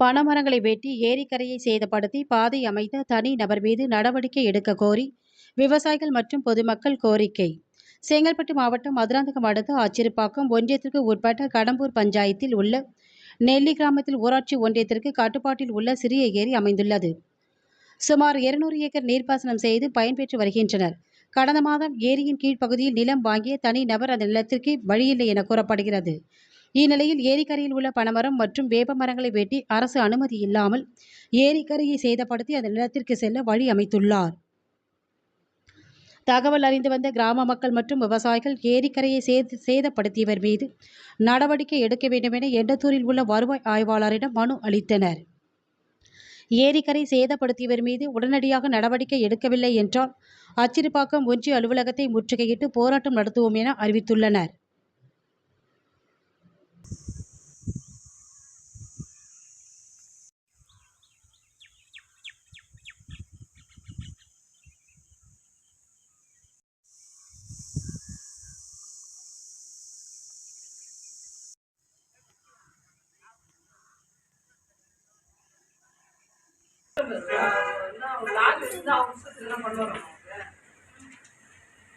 பனைமரங்களை வெட்டி ஏரிக்கரையை சேதப்படுத்தி பாதை அமைத்த தனி நபர் மீது நடவடிக்கை எடுக்க கோரி விவசாயிகள் மற்றும் பொதுமக்கள் கோரிக்கை. செங்கல்பட்டு மாவட்டம் மதுராந்தகம் அடுத்த ஆச்சிறுப்பாக்கம் ஒன்றியத்திற்கு உட்பட்ட கடம்பூர் பஞ்சாயத்தில் உள்ள நெல்லி கிராமத்தில் ஊராட்சி ஒன்றியத்திற்கு கட்டுப்பாட்டில் உள்ள சிறிய ஏரி அமைந்துள்ளது. சுமார் இருநூறு ஏக்கர் நீர்ப்பாசனம் செய்து பயன்பெற்று வருகின்றனர். கடந்த மாதம் ஏரியின் கீழ்ப்பகுதியில் நிலம் வாங்கிய தனி நபர் அந்த நிலத்திற்கு வழியில்லை என கூறப்படுகிறது. இந்நிலையில் ஏரிக்கரையில் உள்ள பனைமரம் மற்றும் வேப்ப மரங்களை வெட்டி அரசு அனுமதி இல்லாமல் ஏரிக்கரையை சேதப்படுத்தி அந்த நிலத்திற்கு செல்ல வழி அமைத்துள்ளார். தகவல் அறிந்து வந்த கிராம மக்கள் மற்றும் விவசாயிகள் ஏரிக்கரையை சேத சேதப்படுத்தியவர் மீது நடவடிக்கை எடுக்க வேண்டும் என எண்டத்தூரில் உள்ள வருவாய் ஆய்வாளரிடம் மனு அளித்தனர். ஏரிக்கரை சேதப்படுத்தியவர் மீது உடனடியாக நடவடிக்கை எடுக்கவில்லை என்றால் அச்சிறுப்பாக்கம் ஒன்றிய அலுவலகத்தை முற்றுகையிட்டு போராட்டம் நடத்துவோம் என அறிவித்துள்ளனர்.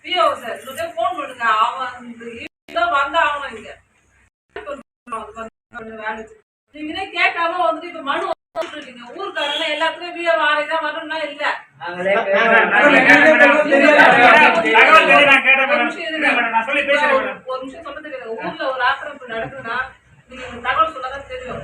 பிஓ சார் இவர்கிட்ட ஃபோன் பண்ணுங்க அவன் வந்தா ஆகணும் இங்க நீங்களே கேட்காம வந்துட்டு இப்ப மனு வந்துருக்கீங்க ஊருக்காரங்க எல்லாத்துலயும் பிஓ வாடகை வரணும்னா இல்ல ஒரு நிமிஷம் ஒரு நிமிஷம் சொல்றது ஊர்ல ஒரு ஆக்கிரமிப்பு நடக்குதுன்னா நீங்க தகவல் சொல்லதான் தெரியும்.